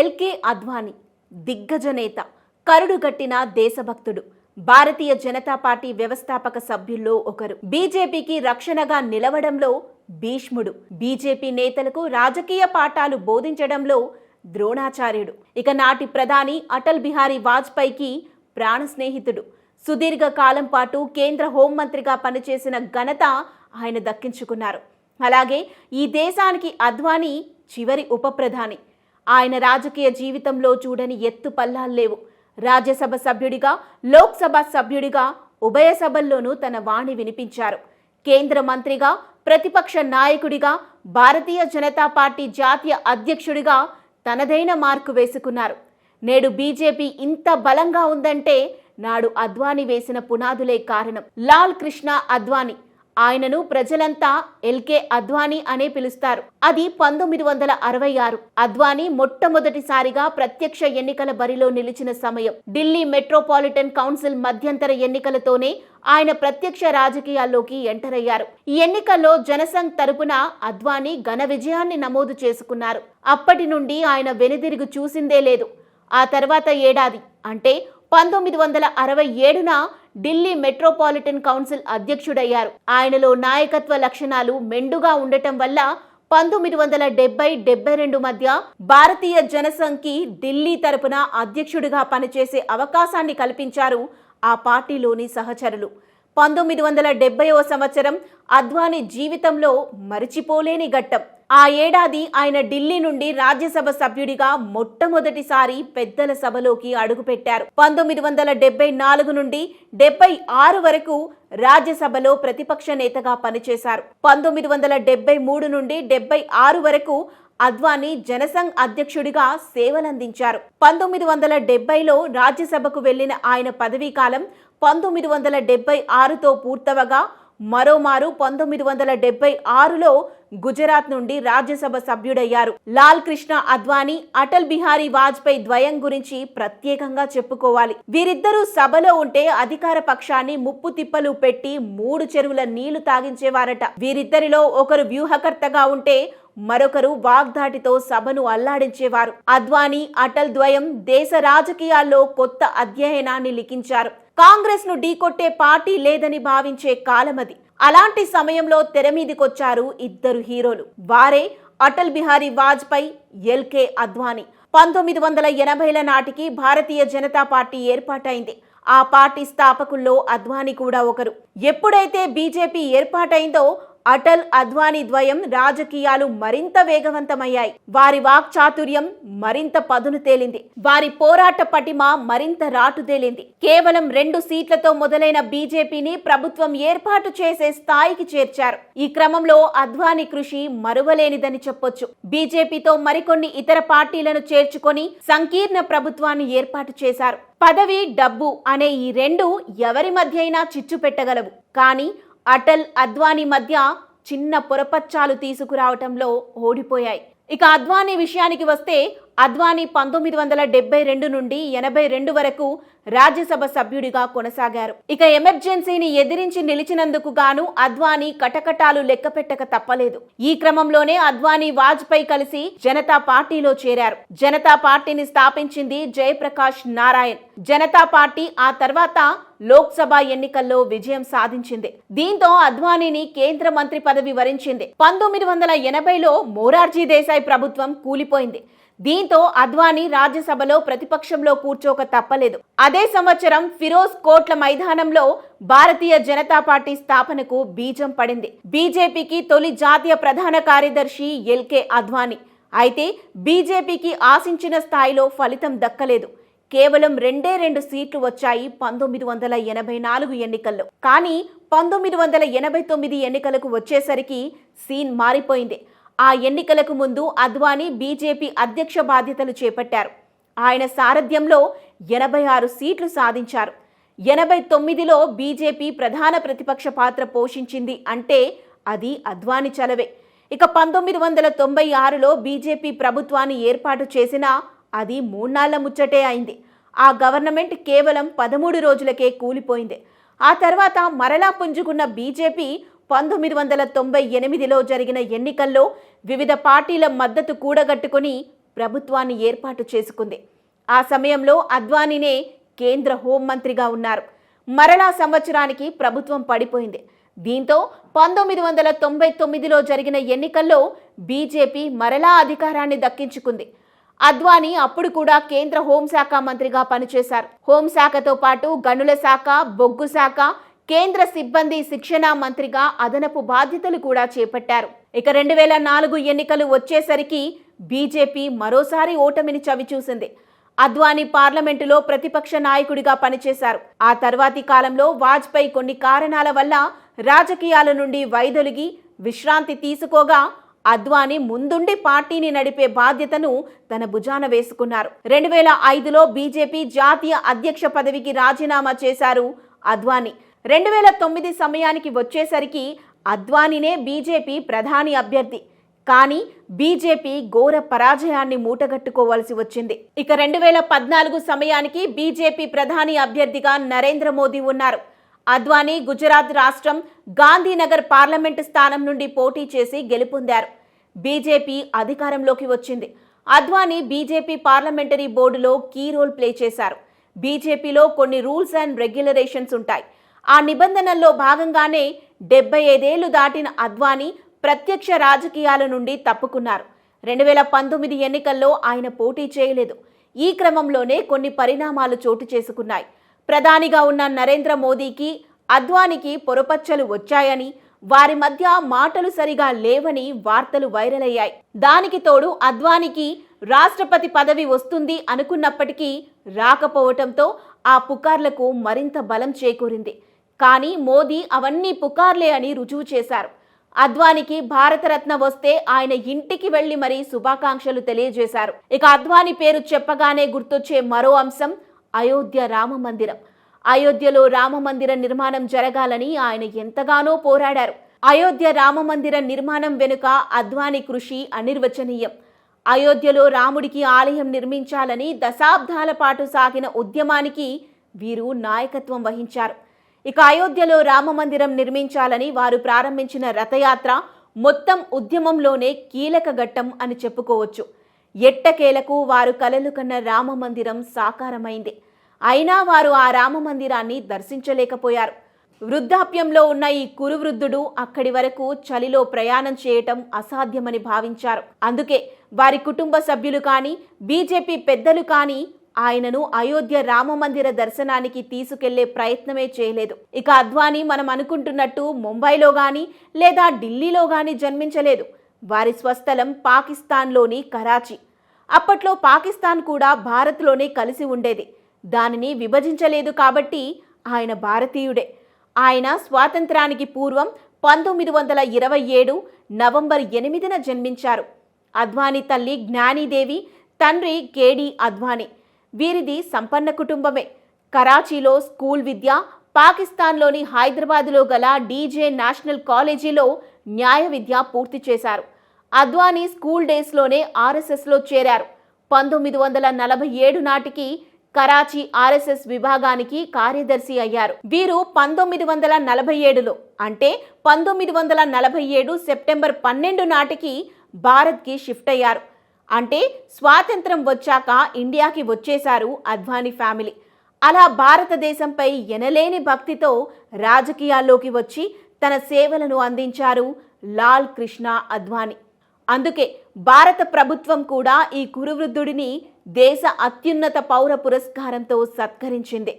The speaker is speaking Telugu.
ఎల్కే అద్వానీ దిగ్గజ నేత కరుడుగట్టిన దేశభక్తుడు. భారతీయ జనతా పార్టీ వ్యవస్థాపక సభ్యుల్లో ఒకరు. బీజేపీకి రక్షణగా నిలవడంలో భీష్ముడు. బీజేపీ నేతలకు రాజకీయ పాఠాలు బోధించడంలో ద్రోణాచార్యుడు. ఇక నాటి ప్రధాని అటల్ బిహారీ వాజ్పేయికి ప్రాణ స్నేహితుడు. సుదీర్ఘ కాలం పాటు కేంద్ర హోంమంత్రిగా పనిచేసిన ఘనత ఆయన దక్కించుకున్నారు. అలాగే ఈ దేశానికి అద్వానీ చివరి ఉప ప్రధాని. ఆయన రాజకీయ జీవితంలో చూడని ఎత్తు పల్లాలు లేవు. రాజ్యసభ సభ్యుడిగా లోక్సభ సభ్యుడిగా ఉభయ సభల్లోనూ తన వాణి వినిపించారు. కేంద్ర మంత్రిగా ప్రతిపక్ష నాయకుడిగా భారతీయ జనతా పార్టీ జాతీయ అధ్యక్షుడిగా తనదైన మార్కు వేసుకున్నారు. నేడు బీజేపీ ఇంత బలంగా ఉందంటే నాడు అద్వానీ వేసిన పునాదులే కారణం. లాల్ కృష్ణ అద్వానీ ఆయనను ప్రజలంతా ఎల్కే అద్వానీ అనే పిలుస్తారు. అది పంతొమ్మిది వందల అరవై ఆరు. అద్వానీ మొట్టమొదటిసారిగా ప్రత్యక్ష ఎన్నికల బరిలో నిలిచిన సమయం. ఢిల్లీ మెట్రోపాలిటన్ కౌన్సిల్ మధ్యంతర ఎన్నికలతోనే ఆయన ప్రత్యక్ష రాజకీయాల్లోకి ఎంటర్ అయ్యారు. ఈ ఎన్నికల్లో జనసంఘ్ తరపున అద్వానీ ఘన విజయాన్ని నమోదు చేసుకున్నారు. అప్పటి నుండి ఆయన వెనుదిరుగు చూసిందే లేదు. ఆ తర్వాత ఏడాది అంటే పంతొమ్మిది వందల అరవై ఏడున ఢిల్లీ మెట్రోపాలిటన్ కౌన్సిల్ అధ్యక్షుడయ్యారు. ఆయనలో నాయకత్వ లక్షణాలు మెండుగా ఉండటం వల్ల పంతొమ్మిది వందల డెబ్బై డెబ్బై రెండు మధ్య భారతీయ జనసంఘ్కి ఢిల్లీ తరపున అధ్యక్షుడిగా పనిచేసే అవకాశాన్ని కల్పించారు ఆ పార్టీలోని సహచరులు. పంతొమ్మిది వందల డెబ్బైవ సంవత్సరం అద్వానీ జీవితంలో మరిచిపోలేని ఘట్టం. ఆ ఏడాది ఆయన ఢిల్లీ నుండి రాజ్యసభ సభ్యుడిగా మొట్టమొదటిసారి పెద్దల సభలోకి అడుగుపెట్టారు. పంతొమ్మిది వందల డెబ్బై నాలుగు నుండి డెబ్బై ఆరు వరకు రాజ్యసభలో ప్రతిపక్ష నేతగా పనిచేశారు. పంతొమ్మిది వందల డెబ్బై మూడు నుండి డెబ్బై ఆరు వరకు అద్వానీ జనసంఘ్ అధ్యక్షుడిగా సేవలందించారు. పంతొమ్మిది వందల డెబ్బైలో రాజ్యసభకు వెళ్ళిన ఆయన పదవీ కాలం పంతొమ్మిది వందల డెబ్బై ఆరుతో పూర్తవగా మరోమారు పంతొమ్మిది వందల డెబ్బై ఆరులో గుజరాత్ నుండి రాజ్యసభ సభ్యుడయ్యారు. లాల్ కృష్ణ అద్వానీ అటల్ బిహారీ వాజ్పేయి ద్వయం గురించి ప్రత్యేకంగా చెప్పుకోవాలి. వీరిద్దరూ సభలో ఉంటే అధికార పక్షాన్ని ముప్పు తిప్పలు పెట్టి మూడు చెరువుల నీళ్ళు తాగించేవారట. వీరిద్దరిలో ఒకరు వ్యూహకర్తగా ఉంటే మరొకరు వాగ్దాటితో సభను అల్లాడించేవారు. అద్వానీ అటల్ ద్వయం దేశ రాజకీయాల్లో కొత్త అధ్యయనాన్ని లిఖించారు. కాంగ్రెస్ను ఢీకొట్టే పార్టీ లేదని భావించే కాలమది. అలాంటి సమయంలో తెర మీదికొచ్చారు ఇద్దరు హీరోలు. వారే అటల్ బిహారీ వాజ్పేయి ఎల్కే అద్వానీ. పంతొమ్మిది వందల ఎనభైల నాటికి భారతీయ జనతా పార్టీ ఏర్పాటైంది. ఆ పార్టీ స్థాపకుల్లో అద్వానీ కూడా ఒకరు. ఎప్పుడైతే బీజేపీ ఏర్పాటైందో అటల్ అద్వానీ ద్వయం రాజకీయాలు మరింత వేగవంతమయ్యాయి. వారి వాక్చాతుర్యం మరింత పదును తేలింది. వారి పోరాట పటిమ మరింత రాటుదేలింది కేవలం రెండు సీట్లతో మొదలైన బీజేపీని ప్రభుత్వం ఏర్పాటు చేసే స్థాయికి చేర్చారు. ఈ క్రమంలో అద్వానీ కృషి మరువలేనిదని చెప్పొచ్చు. బీజేపీతో మరికొన్ని ఇతర పార్టీలను చేర్చుకొని సంకీర్ణ ప్రభుత్వాన్ని ఏర్పాటు చేశారు. పదవి డబ్బు అనే ఈ రెండు ఎవరి మధ్య అయినా చిచ్చు పెట్టగలవు. కానీ అటల్ అద్వానీ మధ్య చిన్న పొరపచ్చాలు తీసుకురావటంలో ఓడిపోయాయి. ఇక అద్వానీ విషయానికి వస్తే అద్వానీ పంతొమ్మిది వందల డెబ్బై రెండు నుండి ఎనభై రెండు వరకు రాజ్యసభ సభ్యుడిగా కొనసాగారు. ఇక ఎమర్జెన్సీని ఎదిరించి నిలిచినందుకు గాను అద్వానీ కటకటాలు లెక్కపెట్టక తప్పలేదు. ఈ క్రమంలోనే అద్వానీ వాజ్పేయి కలిసి జనతా పార్టీలో చేరారు. జనతా పార్టీని స్థాపించింది జయప్రకాష్ నారాయణ్. జనతా పార్టీ ఆ తర్వాత లోక్సభ ఎన్నికల్లో విజయం సాధించింది. దీంతో అద్వానీని కేంద్ర మంత్రి పదవి వరించింది. పంతొమ్మిది వందల ఎనభైలో మోరార్జీ దేశాయ్ ప్రభుత్వం కూలిపోయింది. దీంతో అద్వానీ రాజ్యసభలో ప్రతిపక్షంలో కూర్చోక తప్పలేదు. అదే సంవత్సరం ఫిరోజ్ కోట్ల మైదానంలో భారతీయ జనతా పార్టీ స్థాపనకు బీజం పడింది. బీజేపీకి తొలి జాతీయ ప్రధాన కార్యదర్శి ఎల్కే అద్వానీ. అయితే బీజేపీకి ఆశించిన స్థాయిలో ఫలితం దక్కలేదు. కేవలం రెండే రెండు సీట్లు వచ్చాయి పంతొమ్మిది వందల ఎనభై నాలుగు ఎన్నికల్లో. కానీ పంతొమ్మిది వందల ఎనభై తొమ్మిది ఎన్నికలకు వచ్చేసరికి సీన్ మారిపోయింది. ఆ ఎన్నికలకు ముందు అద్వానీ బీజేపీ అధ్యక్ష బాధ్యతలు చేపట్టారు. ఆయన సారథ్యంలో ఎనభై ఆరు సీట్లు సాధించారు. ఎనభై తొమ్మిదిలో బీజేపీ ప్రధాన ప్రతిపక్ష పాత్ర పోషించింది అంటే అది అద్వాని చలవే. ఇక పంతొమ్మిది వందల తొంభై ఆరులో బీజేపీ ప్రభుత్వాన్ని ఏర్పాటు చేసినా అది మూన్నాళ్ళ ముచ్చటే అయింది. ఆ గవర్నమెంట్ కేవలం పదమూడు రోజులకే కూలిపోయింది. ఆ తర్వాత మరలా పుంజుకున్న బీజేపీ పంతొమ్మిది వందల తొంభై ఎనిమిదిలో జరిగిన ఎన్నికల్లో వివిధ పార్టీల మద్దతు కూడగట్టుకుని ప్రభుత్వాన్ని ఏర్పాటు చేసుకుంది. ఆ సమయంలో అద్వానీనే కేంద్ర హోంమంత్రిగా ఉన్నారు. మరలా సంవత్సరానికి ప్రభుత్వం పడిపోయింది. దీంతో పంతొమ్మిది వందల తొంభై తొమ్మిదిలో జరిగిన ఎన్నికల్లో బీజేపీ మరలా అధికారాన్ని దక్కించుకుంది. అద్వానీ అప్పుడు కూడా కేంద్ర హోంశాఖ మంత్రిగా పనిచేశారు. హోంశాఖతో పాటు గనుల శాఖ బొగ్గు శాఖ కేంద్ర సిబ్బంది శిక్షణ మంత్రిగా అదనపు బాధ్యతలు కూడా చేపట్టారు. ఇక రెండు వేల నాలుగు ఎన్నికలు వచ్చేసరికి బీజేపీ మరోసారి ఓటమిని చవిచూసింది అద్వానీ పార్లమెంటులో ప్రతిపక్ష నాయకుడిగా పనిచేశారు. ఆ తర్వాతి కాలంలో వాజ్పేయి కొన్ని కారణాల వల్ల రాజకీయాల నుండి వైదొలిగి విశ్రాంతి తీసుకోగా అద్వానీ ముందుండి పార్టీని నడిపే బాధ్యతను తన భుజాన వేసుకున్నారు. రెండు వేల ఐదులో బీజేపీ జాతీయ అధ్యక్ష పదవికి రాజీనామా చేశారు అద్వానీ. రెండు వేల తొమ్మిది సమయానికి వచ్చేసరికి అద్వానీనే బీజేపీ ప్రధాని అభ్యర్థి. కానీ బీజేపీ ఘోర పరాజయాన్ని మూటగట్టుకోవాల్సి వచ్చింది. ఇక రెండు వేల పద్నాలుగు సమయానికి బీజేపీ ప్రధాని అభ్యర్థిగా నరేంద్ర మోదీ ఉన్నారు. అద్వానీ గుజరాత్ రాష్ట్రం గాంధీనగర్ పార్లమెంటు స్థానం నుండి పోటీ చేసి గెలుపొందారు. బీజేపీ అధికారంలోకి వచ్చింది. అద్వానీ బీజేపీ పార్లమెంటరీ బోర్డులో కీ రోల్ ప్లే చేశారు. బీజేపీలో కొన్ని రూల్స్ అండ్ రెగ్యులరేషన్స్ ఉంటాయి. ఆ నిబంధనల్లో భాగంగానే డెబ్బై ఐదేళ్ళు దాటిన అద్వానీ ప్రత్యక్ష రాజకీయాల నుండి తప్పుకున్నారు. రెండు వేల పంతొమ్మిది ఎన్నికల్లో ఆయన పోటీ చేయలేదు. ఈ క్రమంలోనే కొన్ని పరిణామాలు చోటు చేసుకున్నాయి. ప్రధానిగా ఉన్న నరేంద్ర మోదీకి అద్వానికి పొరపచ్చలు వచ్చాయని వారి మధ్య మాటలు సరిగా లేవని వార్తలు వైరల్ అయ్యాయి దానికి తోడు అద్వానికి రాష్ట్రపతి పదవి వస్తుంది అనుకున్నప్పటికీ రాకపోవటంతో ఆ పుకార్లకు మరింత బలం చేకూరింది. కానీ మోదీ అవన్నీ పుకార్లే అని రుజువు చేశారు. అద్వానికి భారతరత్న వస్తే ఆయన ఇంటికి వెళ్ళి మరీ శుభాకాంక్షలు తెలియజేశారు. ఇక అద్వాని పేరు చెప్పగానే గుర్తొచ్చే మరో అంశం అయోధ్య రామ మందిరం. అయోధ్యలో రామ మందిర నిర్మాణం జరగాలని ఆయన ఎంతగానో పోరాడారు. అయోధ్య రామ మందిర నిర్మాణం వెనుక అద్వాని కృషి అనిర్వచనీయం. అయోధ్యలో రాముడికి ఆలయం నిర్మించాలని దశాబ్దాల పాటు సాగిన ఉద్యమానికి వీరు నాయకత్వం వహించారు. ఇక అయోధ్యలో రామ మందిరం నిర్మించాలని వారు ప్రారంభించిన రథయాత్ర మొత్తం ఉద్యమంలోనే కీలక ఘట్టం అని చెప్పుకోవచ్చు. ఎట్టకేలకు వారు కలలు కన్న రామ మందిరం సాకారమైంది. అయినా వారు ఆ రామ మందిరాన్ని దర్శించలేకపోయారు. వృద్ధాప్యంలో ఉన్న ఈ కురువృద్ధుడు అక్కడి వరకు చలిలో ప్రయాణం చేయటం అసాధ్యమని భావించారు. అందుకే వారి కుటుంబ సభ్యులు కానీ బీజేపీ పెద్దలు కానీ ఆయనను అయోధ్య రామ మందిర దర్శనానికి తీసుకెళ్ళే ప్రయత్నమే చేయలేదు. ఇక అద్వానీ మనం అనుకుంటున్నట్టు ముంబైలో గాని లేదా ఢిల్లీలో గాని జన్మించలేదు. వారి స్వస్థలం పాకిస్తాన్లోని కరాచీ. అప్పట్లో పాకిస్తాన్ కూడా భారత్లోనే కలిసి ఉండేది. దానిని విభజించలేదు కాబట్టి ఆయన భారతీయుడే. ఆయన స్వాతంత్రానికి పూర్వం పంతొమ్మిది వందల ఇరవై ఏడు నవంబర్ ఎనిమిదిన జన్మించారు. అద్వానీ తల్లి జ్ఞానీదేవి తండ్రి కేడి అద్వానీ. వీరిది సంపన్న కుటుంబమే. కరాచీలో స్కూల్ విద్య పాకిస్తాన్లోని హైదరాబాద్లో గల డీజే నేషనల్ కాలేజీలో న్యాయ విద్య పూర్తి చేశారు. అద్వానీ స్కూల్ డేస్లోనే ఆర్ఎస్ఎస్లో చేరారు. పంతొమ్మిది వందల నలభై ఏడు నాటికి కరాచీ ఆర్ఎస్ఎస్ విభాగానికి కార్యదర్శి అయ్యారు. వీరు పంతొమ్మిది వందల నలభై ఏడులో అంటే పంతొమ్మిది వందల నలభై ఏడు సెప్టెంబర్ పన్నెండు నాటికి భారత్కి షిఫ్ట్ అయ్యారు. అంటే స్వాతంత్రం వచ్చాక ఇండియాకి వచ్చేశారు అద్వానీ ఫ్యామిలీ. అలా భారతదేశంపై ఎనలేని భక్తితో రాజకీయాల్లోకి వచ్చి తన సేవలను అందించారు లాల్ కృష్ణ అద్వానీ. అందుకే భారత ప్రభుత్వం కూడా ఈ కురువృద్ధుడిని దేశ అత్యున్నత పౌర పురస్కారంతో సత్కరించింది.